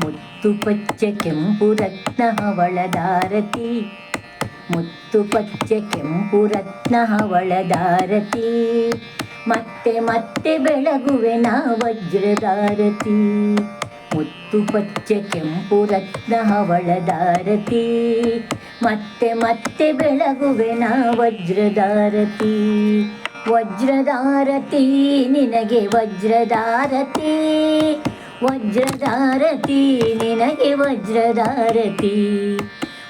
ಮುತ್ತು ಪಚ್ಚೆ ಕೆಂಪು ರತ್ನ ಹವಳದಾರತಿ ಮುತ್ತು ಪಚ್ಚೆ ಕೆಂಪು ರತ್ನ ಹವಳದಾರತಿ ಮತ್ತೆ ಮತ್ತೆ ಬೆಳಗುವೆ ನಾ ವಜ್ರದಾರತಿ ಮುತ್ತು ಪಚ್ಚೆ ಕೆಂಪು ರತ್ನ ಹವಳದಾರತಿ ಮತ್ತೆ ಮತ್ತೆ ಬೆಳಗುವೆ ನಾ ವಜ್ರದಾರತಿ ವಜ್ರದಾರತಿ ನಿನಗೆ ವಜ್ರದಾರತಿ ವಜ್ರದಾರತಿ ನಿನಗೆ ವಜ್ರದಾರತಿ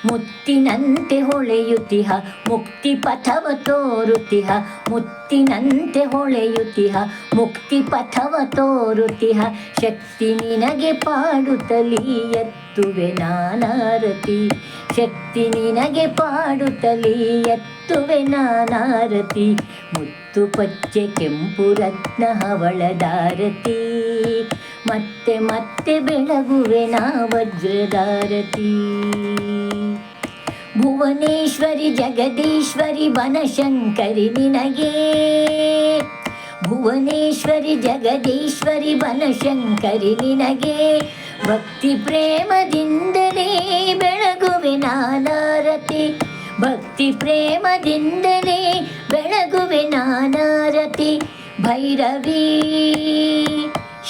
ಮುತ್ತಿನಂತೆ ಹೊಳೆಯುತ್ತಿಹ, ಮುಕ್ತಿ ಪಥವ ತೋರುತಿಹ ಮುತ್ತಿನಂತೆ ಹೊಳೆಯುತ್ತಿಹ, ಮುಕ್ತಿ ಪಥವ ತೋರುತಿಹ ಶಕ್ತಿ ನಿನಗೆ ಪಾಡುತ್ತಲೀ ಎತ್ತುವೆ ನಾನಾರತಿ. ಶಕ್ತಿ ನಿನಗೆ ಪಾಡುತ್ತಲೀ ಎತ್ತುವೆ ನಾನಾರತಿ. ಮುತ್ತು ಪಚ್ಚೆ ಕೆಂಪು ರತ್ನ ಹವಳದಾರತಿ. ಮತ್ತೆ ಮತ್ತೆ ಬೆಳಗುವೆ ನಾ ವಜ್ರದಾರತಿ ಭುವನೇಶ್ವರಿ ಜಗದೀಶ್ವರಿ ಬನಶಂಕರಿ ನಿನಗೆ. ಭುವನೇಶ್ವರಿ ಜಗದೀಶ್ವರಿ ಬನಶಂಕರಿ ನಿನಗೆ. ಭಕ್ತಿ ಪ್ರೇಮದಿಂದಲೇ ಬೆಳಗುವೆ ನಾನಾರತಿ. ಭಕ್ತಿ ಪ್ರೇಮದಿಂದಲೇ ಬೆಳಗುವೆ ನಾನಾರತಿ. ಭೈರವಿ,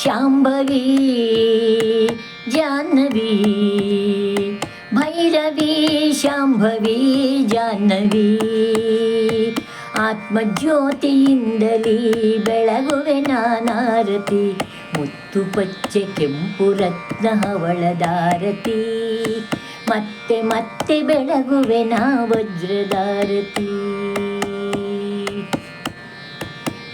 ಶಾಂಭವಿ. ಜಾಹ್ನವಿ ಆತ್ಮಜ್ಯೋತಿಯಿಂದಲೇ ಬೆಳಗುವೆ ನಾನಾರತಿ. ಮುತ್ತು ಪಚ್ಚೆ ಕೆಂಪು ರತ್ನ ಹವಳದಾರತಿ ಮತ್ತೆ ಮತ್ತೆ ಬೆಳಗುವೆ ನಾ ವಜ್ರದಾರತಿ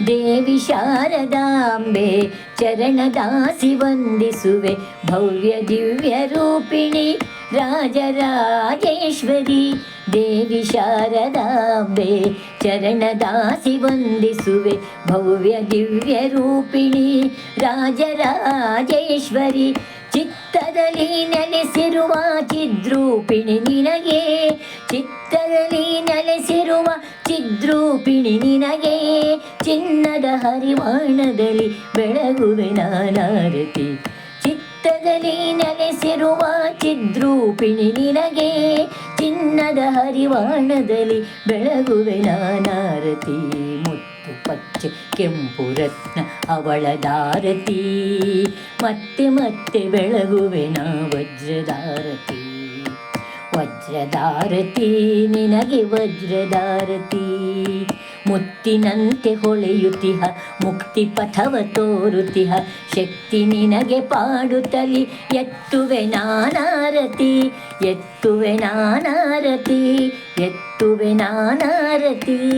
ದೇವಿ ಶಾರದಾಂಬೆ ಚರಣದಾಸಿ ವಂದಿಸುವೆ. ಭವ್ಯ ದಿವ್ಯ ರೂಪಿಣಿ ರಾಜರಾಜೇಶ್ವರಿ. ದೇವಿ ಶಾರದಾಂಬೆ ಚರಣದಾಸಿ ವಂದಿಸುವೆ ಭವ್ಯ ದಿವ್ಯ ರೂಪಿಣಿ ರಾಜರಾಜೇಶ್ವರಿ. ಚಿತ್ತದಲ್ಲಿ ನೆಲೆಸಿರುವ ಚಿದ್ರೂಪಿಣಿ ನಿನಗೆ, ಚಿತ್ತದಲ್ಲಿ ನೆಲೆಸಿರುವ ಚಿದ್ರೂಪಿಣಿ ನಿನಗೆ, ಚಿನ್ನದ ಹರಿವಾಣದಲ್ಲಿ ಬೆಳಗುವೆ ನಾನಾರತಿ. ಚಿತ್ತದಲ್ಲಿ ನೆಲೆಸಿರುವ ಚಿದ್ರೂಪಿಣಿ ನಿನಗೆ ಚಿನ್ನದ ಹರಿವಾಣದಲ್ಲಿ ಬೆಳಗುವೆ ನಾನಾರತಿ. ಮುತ್ತು ಪಚ್ಚೆ ಕೆಂಪು ರತ್ನ ಅವಳ ದಾರತಿ ಮತ್ತೆ ಮತ್ತೆ ಬೆಳಗುವೆ ನಾ ವಜ್ರದಾರತಿ ವಜ್ರದಾರತಿ ನಿನಗೆ ವಜ್ರದಾರತಿ ಮುತ್ತಿನಂತೆ ಹೊಳೆಯುತ್ತಿಹ ಮುಕ್ತಿ ಪಥವ ತೋರುತಿಹ. ಶಕ್ತಿ ನಿನಗೆ ಪಾಡುತ್ತಲಿ ಎತ್ತುವೆ ನಾನಾರತಿ ಎತ್ತುವೆ ನಾನಾರತಿ ಎತ್ತುವೆ ನಾನಾರತಿ.